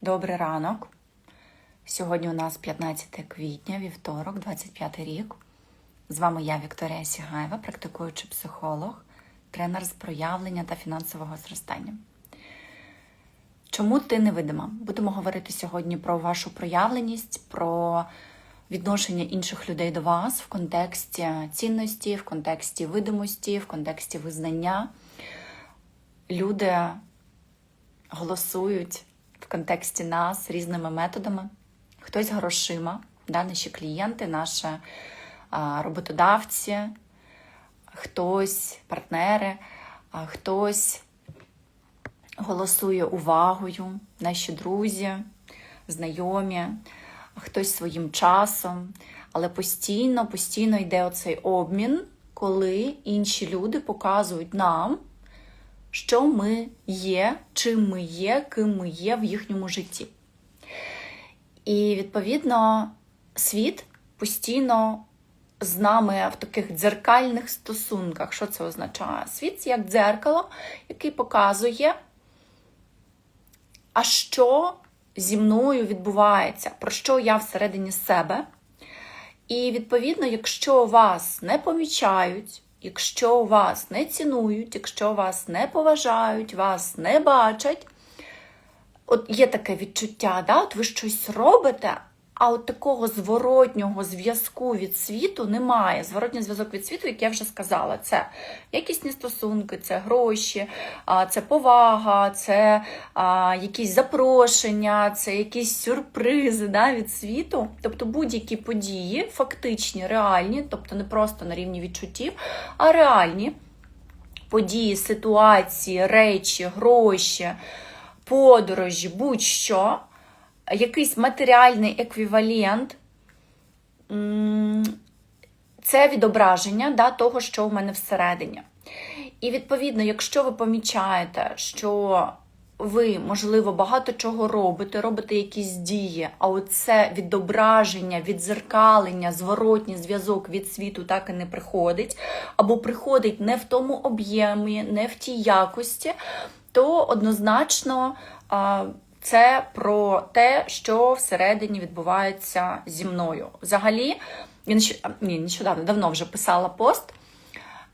Добрий ранок. Сьогодні у нас 15 квітня, вівторок, 25 рік. З вами я, Вікторія Сігаєва, практикуючий психолог, тренер з проявлення та фінансового зростання. Чому ти невидима? Будемо говорити сьогодні про вашу проявленість, про відношення інших людей до вас в контексті цінності, в контексті видимості, в контексті визнання. Люди голосують контексті нас різними методами. Хтось грошима, да, наші клієнти, наші роботодавці, хтось партнери, хтось голосує увагою, наші друзі, знайомі, хтось своїм часом. Але постійно, постійно йде оцей обмін, коли інші люди показують нам, що ми є, чим ми є, ким ми є в їхньому житті. І, відповідно, світ постійно з нами в таких дзеркальних стосунках. Що це означає? Світ це як дзеркало, який показує, а що зі мною відбувається, про що я всередині себе. І, відповідно, якщо вас не помічають, якщо вас не цінують, якщо вас не поважають, вас не бачать, от є таке відчуття, да? от ви щось робите, а от такого зворотнього зв'язку від світу немає. Зворотній зв'язок від світу, як я вже сказала, це якісні стосунки, це гроші, це повага, це якісь запрошення, це якісь сюрпризи да, від світу. Тобто будь-які події, фактичні, реальні, тобто не просто на рівні відчуттів, а реальні події, ситуації, речі, гроші, подорожі, будь-що якийсь матеріальний еквівалент, це відображення да, того, що в мене всередині. І, відповідно, якщо ви помічаєте, що ви, можливо, багато чого робите, робите якісь дії, а оце відображення, відзеркалення, зворотній зв'язок від світу так і не приходить, або приходить не в тому об'ємі, не в тій якості, то однозначно це про те, що всередині відбувається зі мною. Взагалі, я ні, нещодавно давно вже писала пост.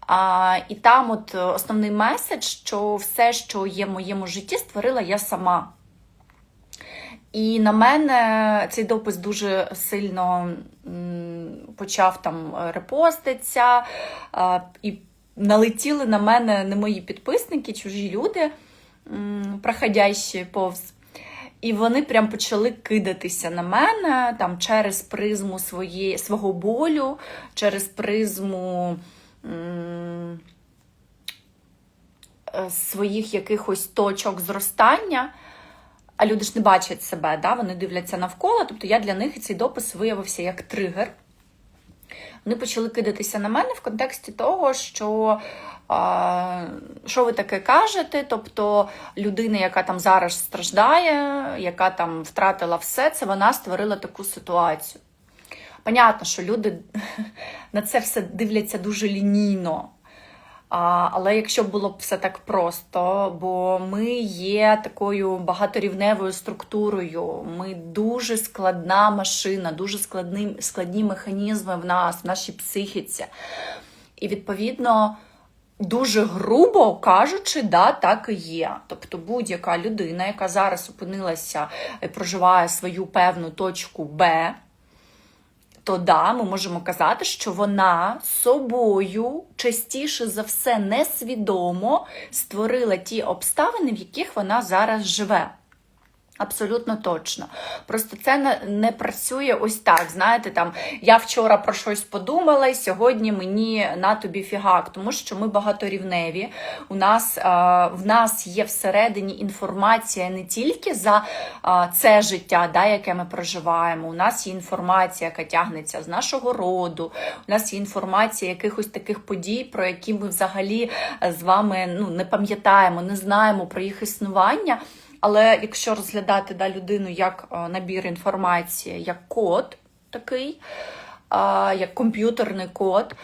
А, І там от основний меседж, що все, що є в моєму житті, створила я сама. І на мене цей допис дуже сильно почав там репоститися, і налетіли на мене не мої підписники, чужі люди, проходящі повз. І вони прям почали кидатися на мене там через призму своє, свого болю, через призму м е, своїх якихось точок зростання. А люди ж не бачать себе, да? вони дивляться навколо. Тобто я для них цей допис виявився як тригер. Вони почали кидатися на мене в контексті того, що що ви таке кажете? Тобто людина, яка там зараз страждає, яка там втратила все, це вона створила таку ситуацію. Понятно, що люди на це все дивляться дуже лінійно. Але якщо було б все так просто, бо ми є такою багаторівневою структурою, ми дуже складна машина, дуже складні, складні механізми в нас, в нашій психіці. І відповідно. Дуже грубо кажучи, да, так і є. Тобто будь-яка людина, яка зараз опинилася і проживає свою певну точку Б, то да, ми можемо казати, що вона собою частіше за все несвідомо створила ті обставини, в яких вона зараз живе. Абсолютно точно. Просто це не, працює ось так. Знаєте, там я вчора про щось подумала, і сьогодні мені на тобі фігак, тому що ми багаторівневі. У нас в нас є всередині інформація не тільки за це життя, да, яке ми проживаємо. У нас є інформація, яка тягнеться з нашого роду. У нас є інформація якихось таких подій, про які ми взагалі з вами ну, не пам'ятаємо, не знаємо про їх існування. Але якщо розглядати да, людину як е, набір інформації, як код такий, як комп'ютерний код,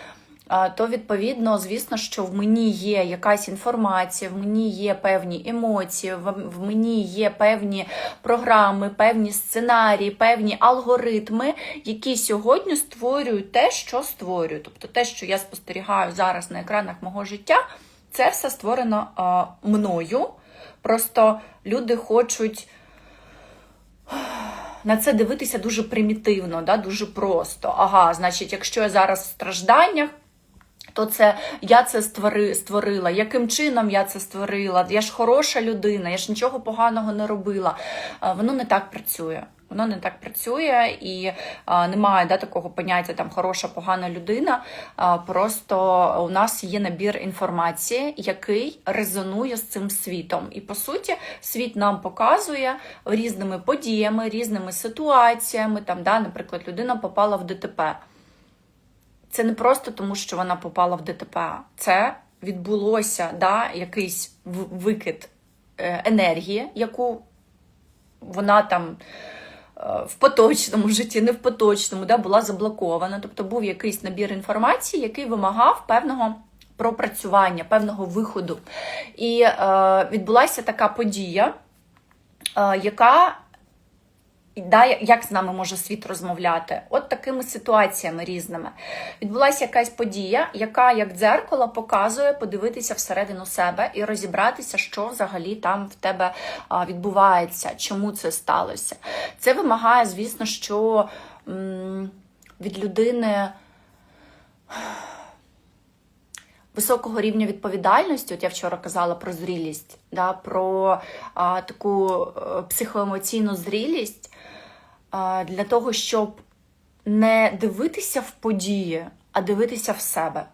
то відповідно, звісно, що в мені є якась інформація, в мені є певні емоції, в, мені є певні програми, певні сценарії, певні алгоритми, які сьогодні створюють те, що створюю. Тобто те, що я спостерігаю зараз на екранах мого життя, це все створено мною. Просто люди хочуть на це дивитися дуже примітивно, да, дуже просто. Ага, значить, якщо я зараз в стражданнях, то це я це створи, створила. Яким чином я це створила? Я ж хороша людина, я ж нічого поганого не робила. Воно не так працює. Воно не так працює і а, немає да, такого поняття там хороша, погана людина. А, просто у нас є набір інформації, який резонує з цим світом. І по суті, світ нам показує різними подіями, різними ситуаціями. Там, да, наприклад, людина попала в ДТП. Це не просто тому, що вона попала в ДТП. Це відбулося да, якийсь викид е, енергії, яку вона там в поточному житті, не в поточному, да, була заблокована. Тобто був якийсь набір інформації, який вимагав певного пропрацювання, певного виходу. І е, відбулася така подія, е, яка да, як з нами може світ розмовляти? От такими ситуаціями різними. Відбулася якась подія, яка, як дзеркало, показує подивитися всередину себе і розібратися, що взагалі там в тебе відбувається, чому це сталося. Це вимагає, звісно, що від людини. Високого рівня відповідальності, от я вчора казала про зрілість, да, про а, таку е, психоемоційну зрілість для того, щоб не дивитися в події, а дивитися в себе,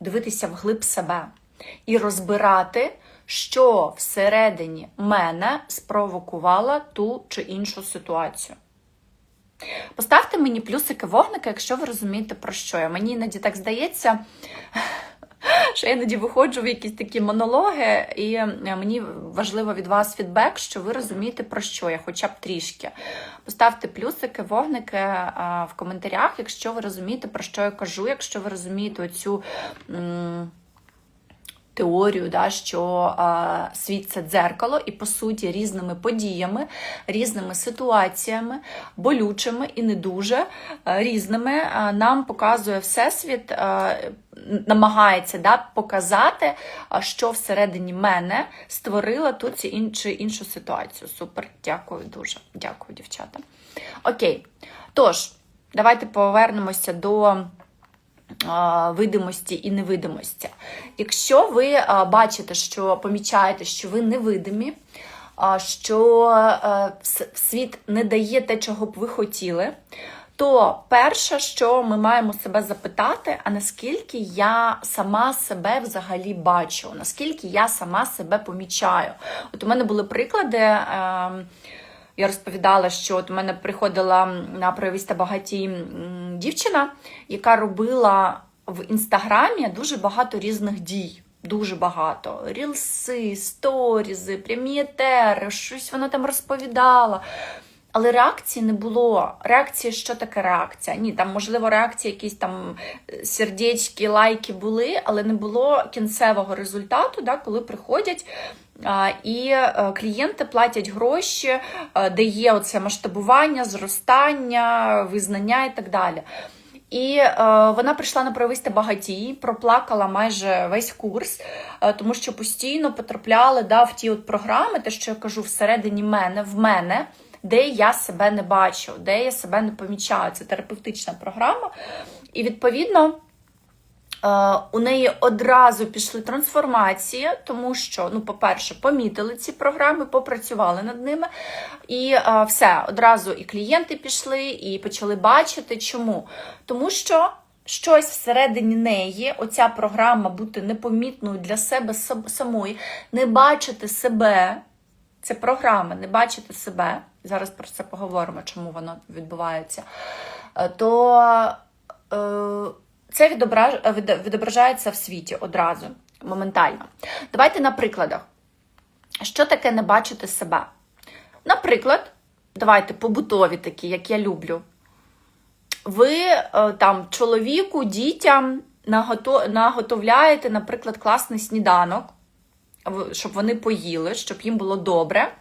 дивитися вглиб себе і розбирати, що всередині мене спровокувало ту чи іншу ситуацію. Поставте мені плюсики вогника, якщо ви розумієте, про що я. Мені іноді так здається, що я іноді виходжу в якісь такі монологи, і мені важливо від вас фідбек, що ви розумієте, про що я, хоча б трішки. Поставте плюсики, вогники в коментарях, якщо ви розумієте, про що я кажу, якщо ви розумієте оцю. Теорію, да, що а, світ це дзеркало, і по суті різними подіями, різними ситуаціями, болючими і не дуже різними нам показує всесвіт, а, намагається да, показати, що всередині мене створила ту чи іншу, іншу ситуацію. Супер, дякую дуже. Дякую, дівчата. Окей. Тож, давайте повернемося до видимості і невидимості. Якщо ви бачите, що помічаєте, що ви невидимі, що світ не дає те, чого б ви хотіли, то перше, що ми маємо себе запитати, а наскільки я сама себе взагалі бачу, наскільки я сама себе помічаю. От у мене були приклади. Я розповідала, що от мене приходила на проявіста багаті дівчина, яка робила в інстаграмі дуже багато різних дій. Дуже багато. Рілси, сторізи, прямі етери, щось вона там розповідала. Але реакції не було. Реакції, що таке реакція? Ні, там, можливо, реакції, якісь там е, сердечки, лайки були, але не було кінцевого результату, да, коли приходять. І е, клієнти платять гроші, де є оце масштабування, зростання, визнання і так далі. І е, вона прийшла на провести багатій, проплакала майже весь курс, тому що постійно потрапляли да, в ті от програми, те, що я кажу, всередині мене, в мене, де я себе не бачу, де я себе не помічаю. Це терапевтична програма. І відповідно. Е, У неї одразу пішли трансформації, тому що, ну, по-перше, помітили ці програми, попрацювали над ними, і е, все, одразу і клієнти пішли, і почали бачити. Чому? Тому що щось всередині неї, оця програма бути непомітною для себе самої, не бачити себе. Це програма, не бачити себе. Зараз про це поговоримо, чому воно відбувається. Е, То е, це відображ... від- відображається в світі одразу, моментально. Давайте на прикладах. Що таке не бачити себе? Наприклад, давайте побутові такі, як я люблю. Ви е, там чоловіку, дітям наготовляєте, наприклад, класний сніданок, щоб вони поїли, щоб їм було добре.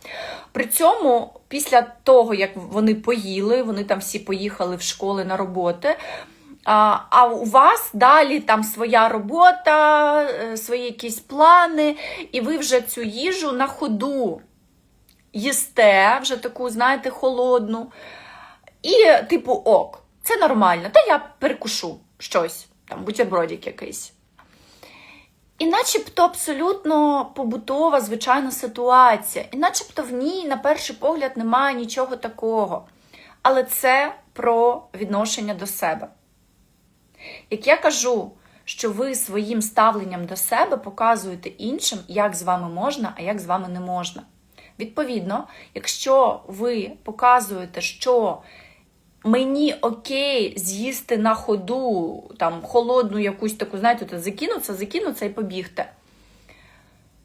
При цьому, після того, як вони поїли, вони там всі поїхали в школи на роботи. А, а у вас далі там своя робота, е, свої якісь плани, і ви вже цю їжу на ходу їсте, вже таку, знаєте, холодну. І, типу, ок, це нормально. Та я перекушу щось, там, бутербродик якийсь. І начебто абсолютно побутова, звичайна ситуація. І начебто в ній, на перший погляд, немає нічого такого. Але це про відношення до себе. Як я кажу, що ви своїм ставленням до себе показуєте іншим, як з вами можна, а як з вами не можна. Відповідно, якщо ви показуєте, що мені окей з'їсти на ходу там холодну якусь таку, знаєте, то закинуться, закинуться і побігти,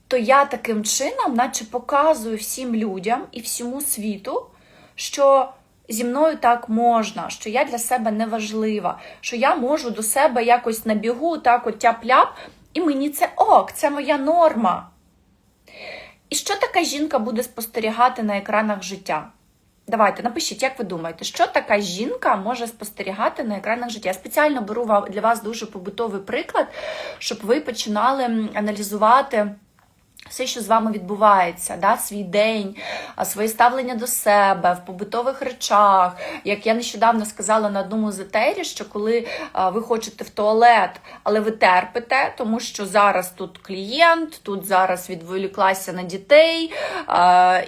то я таким чином, наче показую всім людям і всьому світу, що зі мною так можна, що я для себе не важлива, що я можу до себе якось на бігу, так от тяп-ляп, і мені це ок, це моя норма. І що така жінка буде спостерігати на екранах життя? Давайте напишіть, як ви думаєте, що така жінка може спостерігати на екранах життя? Я спеціально беру для вас дуже побутовий приклад, щоб ви починали аналізувати. Все, що з вами відбувається, да, свій день, своє ставлення до себе в побутових речах. Як я нещодавно сказала на одному з етері, що коли ви хочете в туалет, але ви терпите, тому що зараз тут клієнт, тут зараз відволіклася на дітей,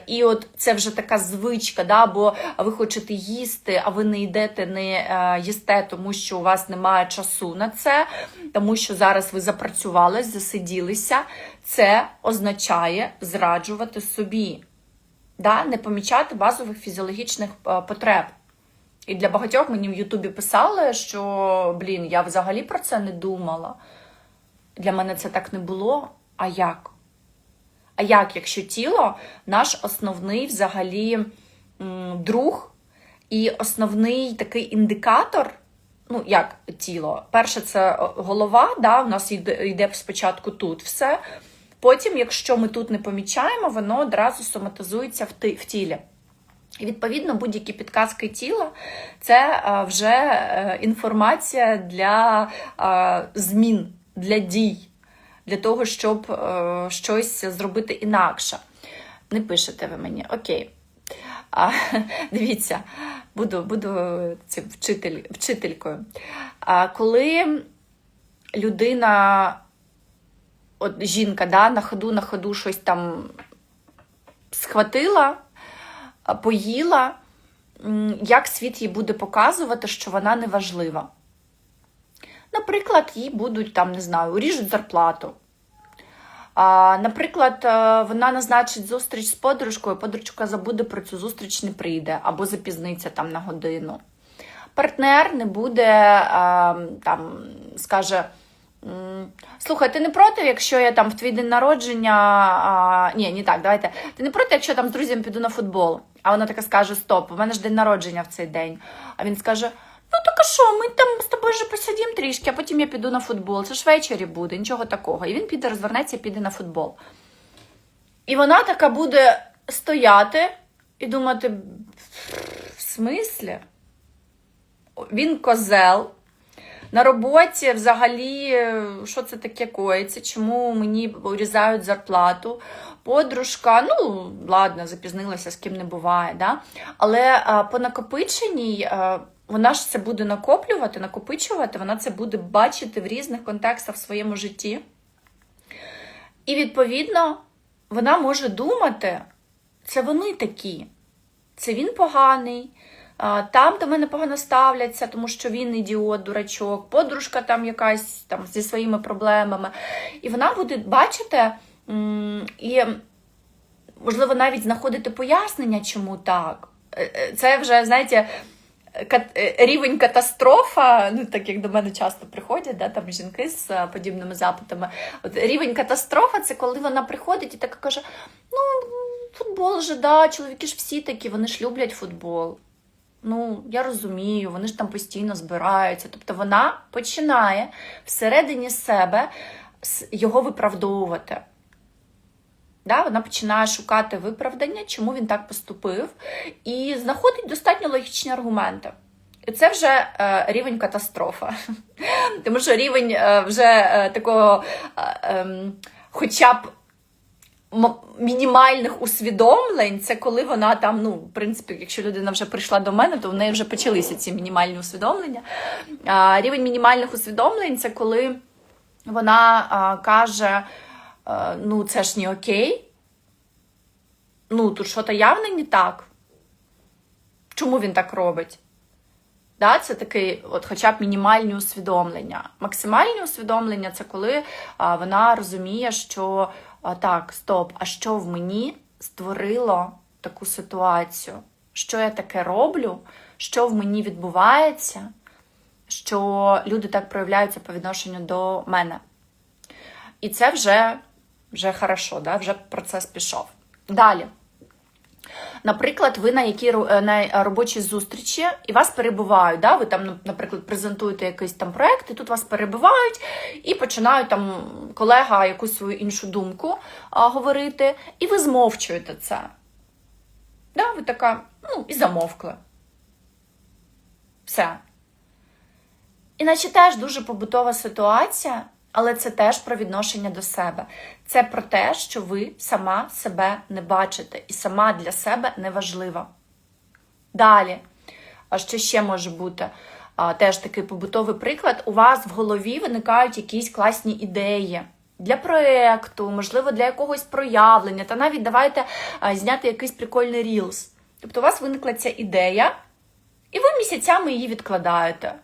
і от це вже така звичка, да, бо ви хочете їсти, а ви не йдете, не їсте, тому що у вас немає часу на це, тому що зараз ви запрацювались, засиділися. Це означає зраджувати собі, да? не помічати базових фізіологічних е, потреб. І для багатьох мені в Ютубі писали, що блін, я взагалі про це не думала. Для мене це так не було. А як? А як, якщо тіло наш основний взагалі друг і основний такий індикатор, ну як тіло? Перше, це голова, да, у нас йде спочатку тут все. Потім, якщо ми тут не помічаємо, воно одразу соматизується в, тілі. І відповідно будь-які підказки тіла це е, вже е, інформація для е, змін, для дій, для того, щоб щось зробити інакше. Не пишете ви мені, окей. А, дивіться, буду, буду цим вчитель, вчителькою. А, коли людина, от жінка, да, на ходу, на ходу щось там схватила, поїла, як світ їй буде показувати, що вона неважлива. Наприклад, їй будуть там, не знаю, уріжуть зарплату. А, наприклад, е, вона назначить зустріч з подружкою, подружка забуде про цю зустріч, не прийде або запізниться там на годину. Партнер не буде а, там, скаже. Слухай, ти не проти, якщо я там в твій день народження. А... Ні, не так, давайте. Ти не проти, якщо я там з друзями піду на футбол. А вона така скаже: Стоп, у мене ж день народження в цей день. А він скаже: Ну так а що, ми там з тобою вже посидім трішки, а потім я піду на футбол. Це ж ввечері буде, нічого такого. І він піде, розвернеться і піде на футбол. І вона така буде стояти і думати: в смислі? Він козел. На роботі взагалі, е, що це таке коїться? Чому мені урізають зарплату? Подружка, ну ладно, запізнилася, з ким не буває. Да? Але а, по накопиченій а, вона ж це буде накоплювати, накопичувати, вона це буде бачити в різних контекстах в своєму житті. І відповідно вона може думати, це вони такі, це він поганий. Там до мене погано ставляться, тому що він ідіот, дурачок, подружка там якась там зі своїми проблемами. І вона буде бачити і, можливо, навіть знаходити пояснення, чому так. Е, е, Це вже, знаєте, е, рівень катастрофа, ну так як до мене часто приходять, да, там жінки з подібними запитами. От рівень катастрофа це коли вона приходить і така каже: ну, футбол же, да, чоловіки ж всі такі, вони ж люблять футбол. Ну, я розумію, вони ж там постійно збираються. Тобто вона починає всередині себе його виправдовувати. Да, вона починає шукати виправдання, чому він так поступив, і знаходить достатньо логічні аргументи. І це вже е, рівень катастрофа. Тому що рівень е, вже е, такого, е, ем, хоча б мінімальних усвідомлень, це коли вона там, ну, в принципі, якщо людина вже прийшла до мене, то в неї вже почалися ці мінімальні усвідомлення. А, рівень мінімальних усвідомлень це коли вона а, каже: а, ну, це ж не окей. Ну, тут що-то явно не так. Чому він так робить? Да, це такий, от, хоча б мінімальні усвідомлення. Максимальні усвідомлення це коли а, вона розуміє, що так, стоп, а що в мені створило таку ситуацію? Що я таке роблю? Що в мені відбувається? Що люди так проявляються по відношенню до мене. І це вже, вже хорошо, да? вже процес пішов. Далі. Наприклад, ви на якій на робочій зустрічі і вас перебувають. Да? Ви там, ну, наприклад, презентуєте якийсь там проект, і тут вас перебивають, і починають там колега якусь свою іншу думку а, говорити, і ви змовчуєте це. Да? Ви така, ну, і замовкли. Все. Іначе теж дуже побутова ситуація, але це теж про відношення до себе. Це про те, що ви сама себе не бачите і сама для себе не важлива. Далі, а що ще може бути? Теж такий побутовий приклад. У вас в голові виникають якісь класні ідеї. Для проєкту, можливо, для якогось проявлення, та навіть давайте зняти якийсь прикольний рілс. Тобто у вас виникла ця ідея, і ви місяцями її відкладаєте.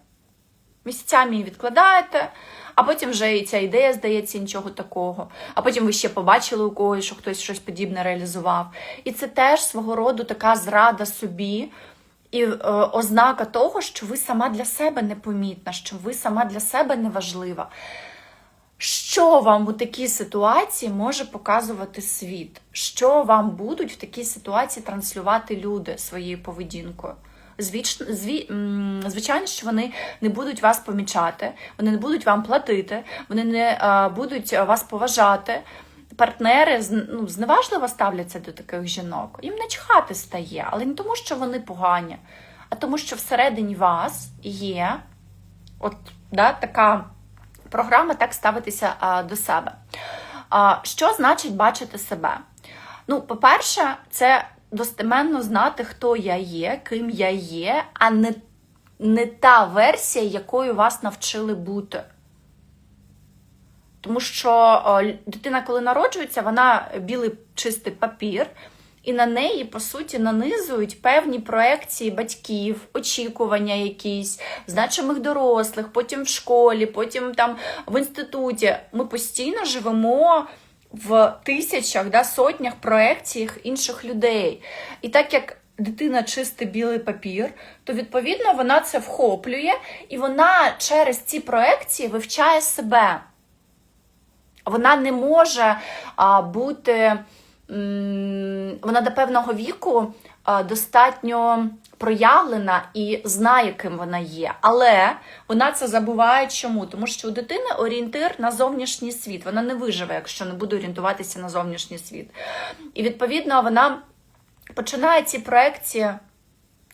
Місяцями її відкладаєте, а потім вже і ця ідея здається нічого такого. А потім ви ще побачили у когось, що хтось щось подібне реалізував. І це теж свого роду така зрада собі і е, ознака того, що ви сама для себе непомітна, що ви сама для себе неважлива. Що вам у такій ситуації може показувати світ? Що вам будуть в такій ситуації транслювати люди своєю поведінкою? Звіч, зві, звичайно, що вони не будуть вас помічати, вони не будуть вам платити, вони не а, будуть вас поважати. Партнери ну, зневажливо ставляться до таких жінок. Їм начхати стає, але не тому, що вони погані, а тому, що всередині вас є от, да, така програма так ставитися а, до себе. А, що значить бачити себе? Ну, по-перше, це достеменно знати, хто я є, ким я є, а не, не та версія, якою вас навчили бути. Тому що дитина, коли народжується, вона білий чистий папір, і на неї, по суті, нанизують певні проекції батьків, очікування якісь, значимих дорослих, потім в школі, потім там в інституті. Ми постійно живемо в тисячах, да, сотнях проекціях інших людей. І так як дитина чистий білий папір, то відповідно вона це вхоплює, і вона через ці проекції вивчає себе вона не може а, бути, м, вона до певного віку а, достатньо проявлена і знає, ким вона є. Але вона це забуває чому? Тому що у дитини орієнтир на зовнішній світ. Вона не виживе, якщо не буде орієнтуватися на зовнішній світ. І відповідно вона починає ці проекції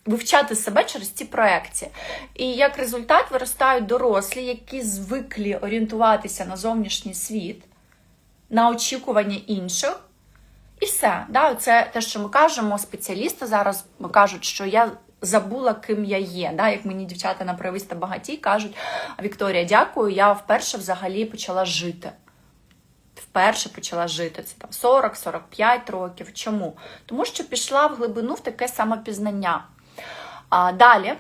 вивчати себе через ці проекції. І як результат виростають дорослі, які звиклі орієнтуватися на зовнішній світ, на очікування інших. І все. Да? Це те, що ми кажемо, спеціалісти зараз кажуть, що я забула, ким я є. Да? Як мені дівчата на прависта багаті кажуть, Вікторія, дякую, я вперше взагалі почала жити. Вперше почала жити. Це там 40-45 років. Чому? Тому що пішла в глибину в таке самопізнання. А далі,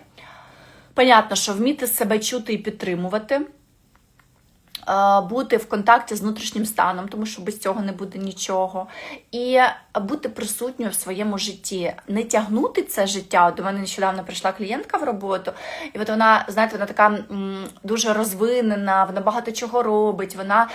понятно, що вміти себе чути і підтримувати. Е, бути в контакті з внутрішнім станом, тому що без цього не буде нічого. І бути присутньою в своєму житті, не тягнути це життя. До мене нещодавно прийшла клієнтка в роботу, і от вона, знаєте, вона така дуже розвинена, вона багато чого робить, вона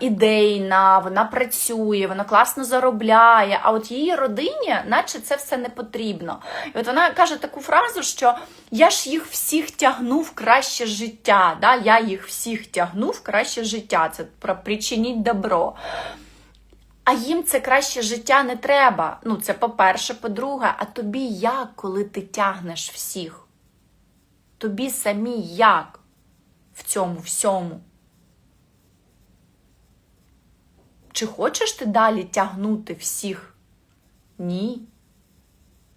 ідейна, вона працює, вона класно заробляє. А от її родині, наче це все не потрібно. І от вона каже таку фразу, що я ж їх всіх тягну в краще життя. Да? Я їх всіх тягну в краще життя. Це про причиніть добро. А їм це краще життя не треба. Ну, це по-перше, по-друге, а тобі як, коли ти тягнеш всіх? Тобі самі як в цьому всьому? Чи хочеш ти далі тягнути всіх? Ні.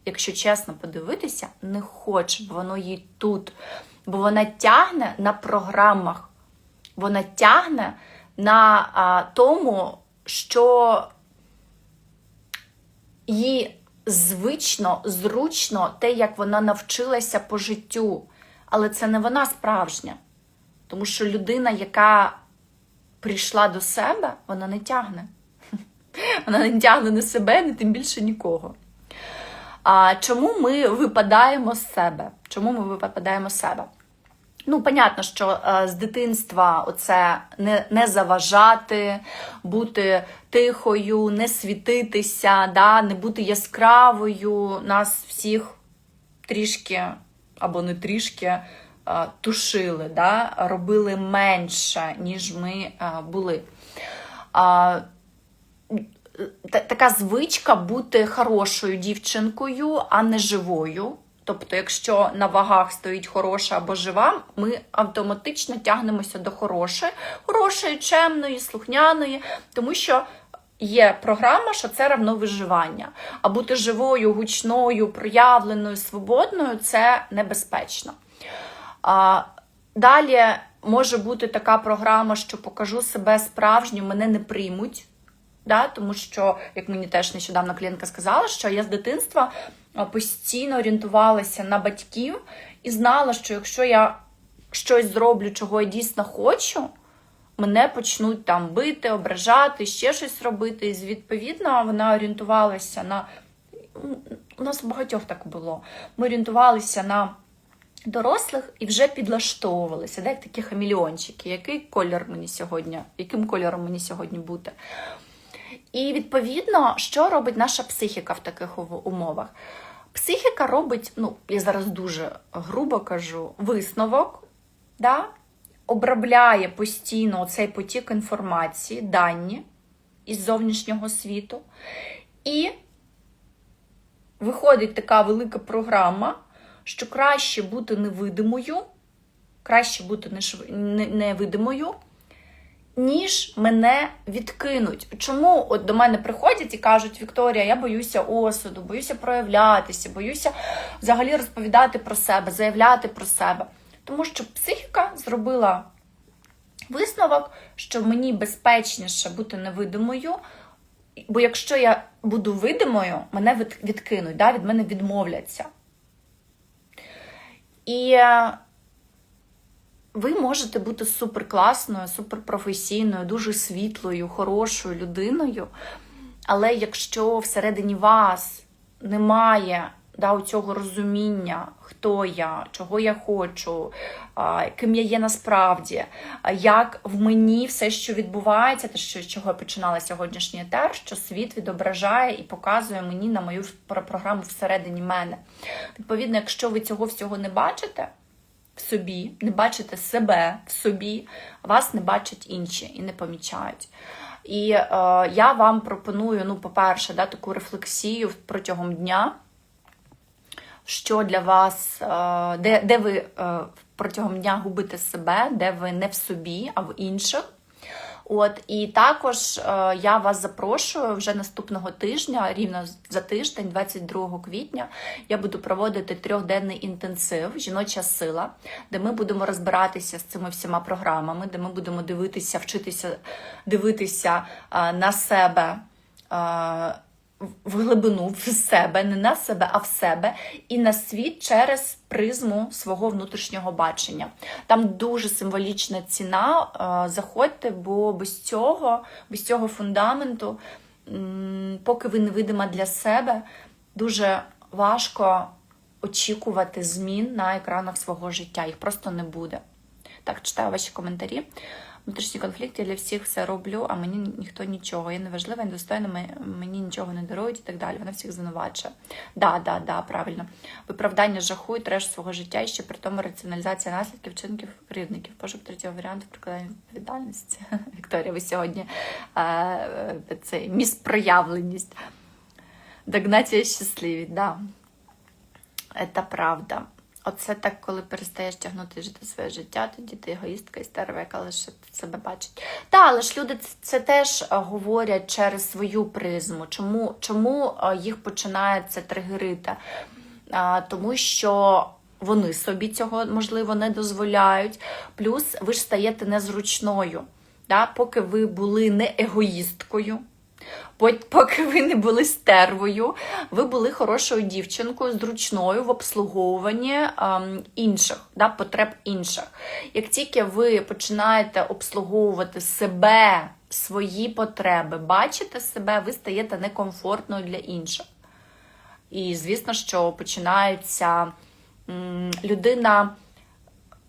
Якщо чесно подивитися, не хоче, бо воно їй тут. Бо вона тягне на програмах, вона тягне на а, тому, що їй звично, зручно те, як вона навчилася по життю. Але це не вона справжня. Тому що людина, яка прийшла до себе, вона не тягне. Вона не тягне не себе, не тим більше нікого. А чому ми випадаємо з себе? Чому ми випадаємо з себе? Ну, понятно, що е, з дитинства оце не не заважати, бути тихою, не світитися, да, не бути яскравою. Нас всіх трішки або не трішки е, тушили, да, робили менше, ніж ми е, були. Така звичка бути хорошою дівчинкою, а не живою. Тобто, якщо на вагах стоїть хороша або жива, ми автоматично тягнемося до хорошої, хорошої, чемної, слухняної, тому що є програма, що це равно виживання. А бути живою, гучною, проявленою, свободною це небезпечно. А, далі може бути така програма, що покажу себе справжню, мене не приймуть. Да? Тому що, як мені теж нещодавно клієнтка сказала, що я з дитинства постійно орієнтувалася на батьків і знала, що якщо я щось зроблю, чого я дійсно хочу, мене почнуть там бити, ображати, ще щось робити. І відповідно вона орієнтувалася на. У нас у багатьох так було. Ми орієнтувалися на дорослих і вже підлаштовувалися, да, як такі хамільйончики. Який колір мені сьогодні, яким кольором мені сьогодні бути? І відповідно, що робить наша психіка в таких умовах? Психіка робить, ну, я зараз дуже грубо кажу, висновок, да? обробляє постійно цей потік інформації, дані із зовнішнього світу. І виходить така велика програма, що краще бути невидимою, краще бути невидимою, ніж мене відкинуть. Чому от до мене приходять і кажуть, Вікторія, я боюся осуду, боюся проявлятися, боюся взагалі розповідати про себе, заявляти про себе. Тому що психіка зробила висновок, що мені безпечніше бути невидимою, бо якщо я буду видимою, мене відкинуть, да, від мене відмовляться. І е, ви можете бути суперкласною, суперпрофесійною, дуже світлою, хорошою людиною. Але якщо всередині вас немає да, у цього розуміння, хто я, чого я хочу, ким я є насправді, як в мені все, що відбувається, те, що, з чого я починала сьогоднішній етер, що світ відображає і показує мені на мою про- програму всередині мене. Відповідно, якщо ви цього всього не бачите, в собі, не бачите себе в собі, вас не бачать інші і не помічають. І е, я вам пропоную, ну, по-перше, да, таку рефлексію протягом дня, що для вас, е, де, де ви е, протягом дня губите себе, де ви не в собі, а в інших. От і також е, я вас запрошую вже наступного тижня, рівно за тиждень, 22 квітня, я буду проводити трьохденний інтенсив Жіноча сила, де ми будемо розбиратися з цими всіма програмами, де ми будемо дивитися, вчитися дивитися е, на себе. В глибину в себе, не на себе, а в себе, і на світ через призму свого внутрішнього бачення. Там дуже символічна ціна. е, Заходьте, бо без цього, без цього фундаменту, поки ви невидима для себе, дуже важко очікувати змін на екранах свого життя. Їх просто не буде. Так, читаю ваші коментарі. Внутрішній конфлікт, я для всіх все роблю, а мені ніхто нічого. Я неважлива, недостойна, мені нічого не дарують і так далі. Вона всіх звинувачує. Да, да, да, правильно. Виправдання жаху і треш свого життя і ще при тому раціоналізація наслідків вчинків кривдників. Пошук третього варіанту прикладання відповідальності. Вікторія, ви сьогодні е, е, це міс проявленість. Догнатія щасливі, да. Це правда. Оце так, коли перестаєш тягнути жити своє життя, тоді ти егоїстка і стерва, яка лише себе бачить. Та, але ж люди це, теж е, говорять через свою призму. Чому, чому е, їх починає це тригерити? А, Тому що вони собі цього, можливо, не дозволяють. Плюс ви ж стаєте незручною. Да? Поки ви були не егоїсткою, Поки ви не були стервою, ви були хорошою дівчинкою, зручною в обслуговуванні ем, інших, да, потреб інших. Як тільки ви починаєте обслуговувати себе, свої потреби, бачите себе, ви стаєте некомфортною для інших. І звісно, що починається людина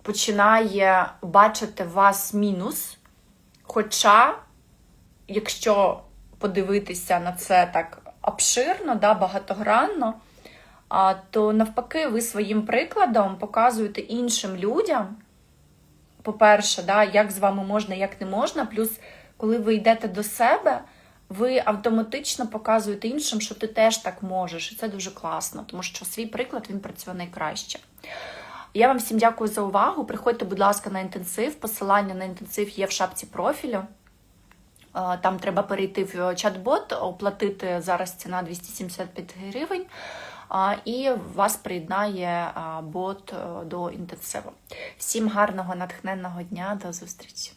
починає бачити вас мінус, хоча якщо подивитися на це так обширно, да, багатогранно, а, то навпаки, ви своїм прикладом показуєте іншим людям, по-перше, да, як з вами можна, як не можна. Плюс, коли ви йдете до себе, ви автоматично показуєте іншим, що ти теж так можеш. І це дуже класно, тому що свій приклад він працює найкраще. Я вам всім дякую за увагу. Приходьте, будь ласка, на інтенсив. Посилання на інтенсив є в шапці профілю. Е, Там треба перейти в чат-бот, оплатити зараз ціна 275 гривень, і вас приєднає бот е, до інтенсиву. Всім гарного натхненного дня, до зустрічі!